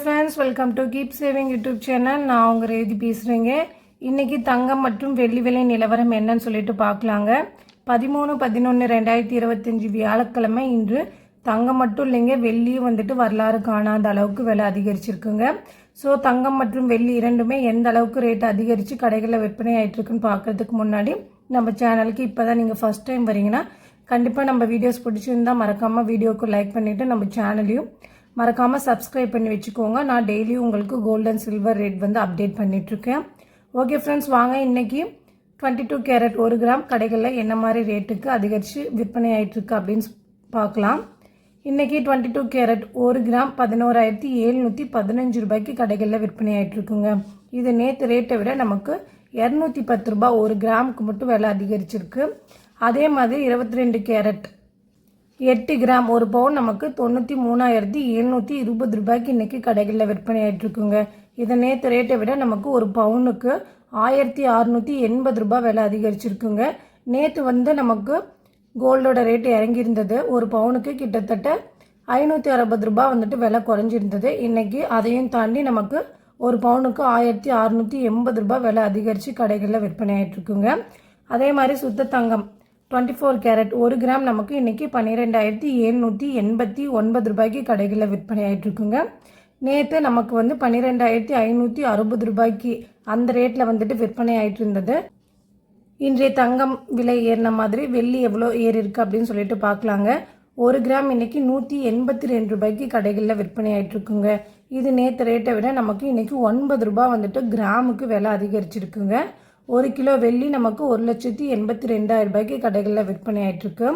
Friends welcome to keep saving YouTube channel நான் உங்கள் ரேதி பேசுகிறேங்க இன்றைக்கி தங்கம் மற்றும் வெள்ளி விலை நிலவரம் என்னன்னு சொல்லிட்டு பார்க்கலாங்க. பதிமூணு பதினொன்று ரெண்டாயிரத்தி இருபத்தஞ்சி வியாழக்கிழமை இன்று தங்கம் மட்டும் இல்லைங்க வெள்ளியும் வந்துட்டு வரலாறு காணாத அளவுக்கு விலை அதிகரிச்சிருக்குங்க. ஸோ தங்கம் மற்றும் வெள்ளி இரண்டுமே எந்த அளவுக்கு ரேட் அதிகரித்து கடைகளில் விற்பனை ஆயிட்டு இருக்குன்னு பார்க்கறதுக்கு முன்னாடி நம்ம சேனலுக்கு இப்போ தான் நீங்கள் ஃபஸ்ட் டைம் வரீங்கன்னா கண்டிப்பாக நம்ம வீடியோஸ் பிடிச்சிருந்தா மறக்காமல் வீடியோக்கு லைக் பண்ணிவிட்டு நம்ம சேனலையும் மறக்காமல் சப்ஸ்கிரைப் பண்ணி வச்சுக்கோங்க. நான் டெய்லியும் உங்களுக்கு கோல்டன் சில்வர் ரேட் வந்து அப்டேட் பண்ணிகிட்ருக்கேன் ஓகே ஃப்ரெண்ட்ஸ் வாங்க. இன்றைக்கி டுவெண்ட்டி டூ கேரட் ஒரு கிராம் கடைகளில் என்ன மாதிரி ரேட்டுக்கு அதிகரித்து விற்பனை ஆகிட்டுருக்கு அப்படின்னு பார்க்கலாம். இன்றைக்கி டுவெண்ட்டி டூ கேரட் ஒரு கிராம் பதினோராயிரத்தி எழுநூற்றி பதினஞ்சு ரூபாய்க்கு கடைகளில் விற்பனை ஆயிட்டிருக்குங்க. இது நேற்று ரேட்டை விட நமக்கு இரநூத்தி பத்து ரூபாய் ஒரு கிராமுக்கு மட்டும் விலை அதிகரிச்சிருக்கு. அதே மாதிரி இருபத்தி ரெண்டு கேரட் எட்டு கிராம் ஒரு பவுன் நமக்கு தொண்ணூற்றி மூணாயிரத்தி எழுநூற்றி இருபது ரூபாய்க்கு இன்றைக்கி கடைகளில் விற்பனை ஆகிட்டுருக்குங்க இதை நேற்று ரேட்டை விட நமக்கு ஒரு பவுனுக்கு ஆயிரத்தி அறநூற்றி எண்பது ரூபாய் விலை அதிகரிச்சிருக்குங்க. நேற்று வந்து நமக்கு கோல்டோட ரேட்டு இறங்கியிருந்தது. ஒரு பவுனுக்கு கிட்டத்தட்ட ஐநூற்றி அறுபது ரூபாய் வந்துட்டு விலை குறைஞ்சிருந்தது. இன்றைக்கி அதையும் தாண்டி நமக்கு ஒரு பவுனுக்கு ஆயிரத்தி அறநூற்றி எண்பது ரூபாய் விலை அதிகரித்து கடைகளில் விற்பனை ஆகிட்டுருக்குங்க அதே மாதிரி சுத்த தங்கம். டுவெண்ட்டி ஃபோர் கேரட் ஒரு கிராம் நமக்கு இன்றைக்கி பன்னிரெண்டாயிரத்தி எழுநூற்றி எண்பத்தி ஒன்பது ரூபாய்க்கு கடைகளில் விற்பனை ஆகிட்டுருக்குங்க நேற்று நமக்கு வந்து பன்னிரெண்டாயிரத்தி ஐநூற்றி அறுபது ரூபாய்க்கு அந்த ரேட்டில் வந்துட்டு விற்பனை ஆகிட்டு இருந்தது இன்றைய தங்கம் விலை ஏறின மாதிரி வெள்ளி எவ்வளோ ஏறி இருக்கு அப்படின்னு சொல்லிட்டு பார்க்கலாங்க. ஒரு கிராம் இன்றைக்கி நூற்றி எண்பத்தி ரெண்டு ரூபாய்க்கு கடைகளில் விற்பனை ஆகிட்டு இருக்குங்க இது நேற்று ரேட்டை விட நமக்கு இன்றைக்கி ஒன்பது ரூபாய் வந்துட்டு கிராமுக்கு விலை அதிகரிச்சிருக்குங்க. ஒரு கிலோ வெள்ளி நமக்கு ஒரு லட்சத்தி எண்பத்தி ரெண்டாயிரம் ரூபாய்க்கு கடைகளில் விற்பனை ஆகிட்டுருக்கு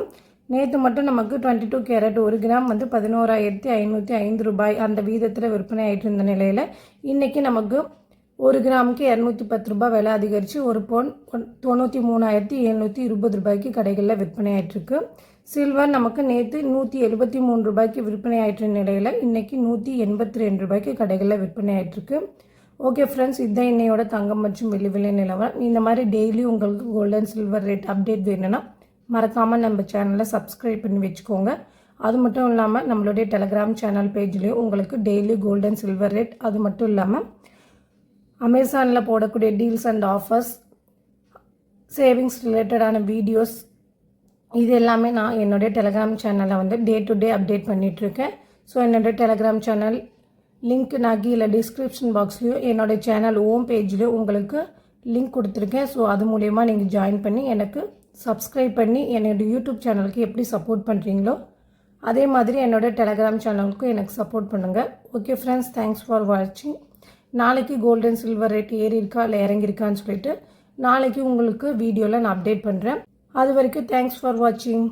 நேற்று மட்டும் நமக்கு டுவெண்ட்டி டூ கேரட் ஒரு கிராம் வந்து பதினோராயிரத்தி ஐநூற்றி ஐந்து ரூபாய் அந்த வீதத்தில் விற்பனை ஆகிட்டு இருந்த நிலையில் இன்றைக்கி நமக்கு ஒரு கிராமுக்கு இரநூத்தி பத்து ரூபாய் விலை அதிகரித்து ஒரு பவுன் தொண்ணூற்றி மூணாயிரத்தி எழுநூற்றி இருபது ரூபாய்க்கு கடைகளில் விற்பனை ஆகிட்டுருக்கு சில்வர் நமக்கு நேற்று நூற்றி எழுபத்தி மூணு ரூபாய்க்கு விற்பனை ஆகிட்டு நிலையில் இன்றைக்கி நூற்றி எண்பத்தி ரெண்டு ரூபாய்க்கு கடைகளில் விற்பனை ஆகிட்டுருக்கு ஓகே ஃப்ரெண்ட்ஸ் இதுதான் இன்னையோட தங்கம் மற்றும் வெள்ளி விலை நிலவரம். இந்த மாதிரி டெய்லி உங்களுக்கு கோல்டன் சில்வர் ரேட் அப்டேட் வேணும்னா மறக்காமல் நம்ம சேனலை சப்ஸ்கிரைப் பண்ணி வச்சுக்கோங்க. அது மட்டும் இல்லாமல் நம்மளுடைய டெலகிராம் சேனல் பேஜ்லேயும் உங்களுக்கு டெய்லி கோல்டன் சில்வர் ரேட் அது மட்டும் இல்லாமல் அமேசானில் போடக்கூடிய டீல்ஸ் அண்ட் ஆஃபர்ஸ் சேவிங்ஸ் ரிலேட்டடான வீடியோஸ் இது எல்லாமே நான் என்னுடைய டெலகிராம் சேனலில் வந்து டே டு டே அப்டேட் பண்ணிகிட்ருக்கேன் ஸோ என்னுடைய டெலகிராம் சேனல் லிங்க் நான் கீழே டிஸ்கிரிப்ஷன் பாக்ஸ்லேயும் என்னோடய சேனல் ஓம் பேஜ்லேயும் உங்களுக்கு லிங்க் கொடுத்துருக்கேன். ஸோ அது மூலயமா நீங்கள் ஜாயின் பண்ணி எனக்கு சப்ஸ்கிரைப் பண்ணி என்னோடய யூடியூப் சேனலுக்கு எப்படி சப்போர்ட் பண்ணுறீங்களோ அதே மாதிரி என்னோடய டெலகிராம் சேனலுக்கும் எனக்கு சப்போர்ட் பண்ணுங்கள் ஓகே ஃப்ரெண்ட்ஸ் தேங்க்ஸ் ஃபார் வாட்சிங் நாளைக்கு கோல்டன் சில்வர் ரேட் ஏறி இருக்கா இல்லை இறங்கியிருக்கான்னு சொல்லிட்டு நாளைக்கு உங்களுக்கு வீடியோவில் நான் அப்டேட் பண்ணுறேன் அது வரைக்கும் தேங்க்ஸ் ஃபார் வாட்சிங்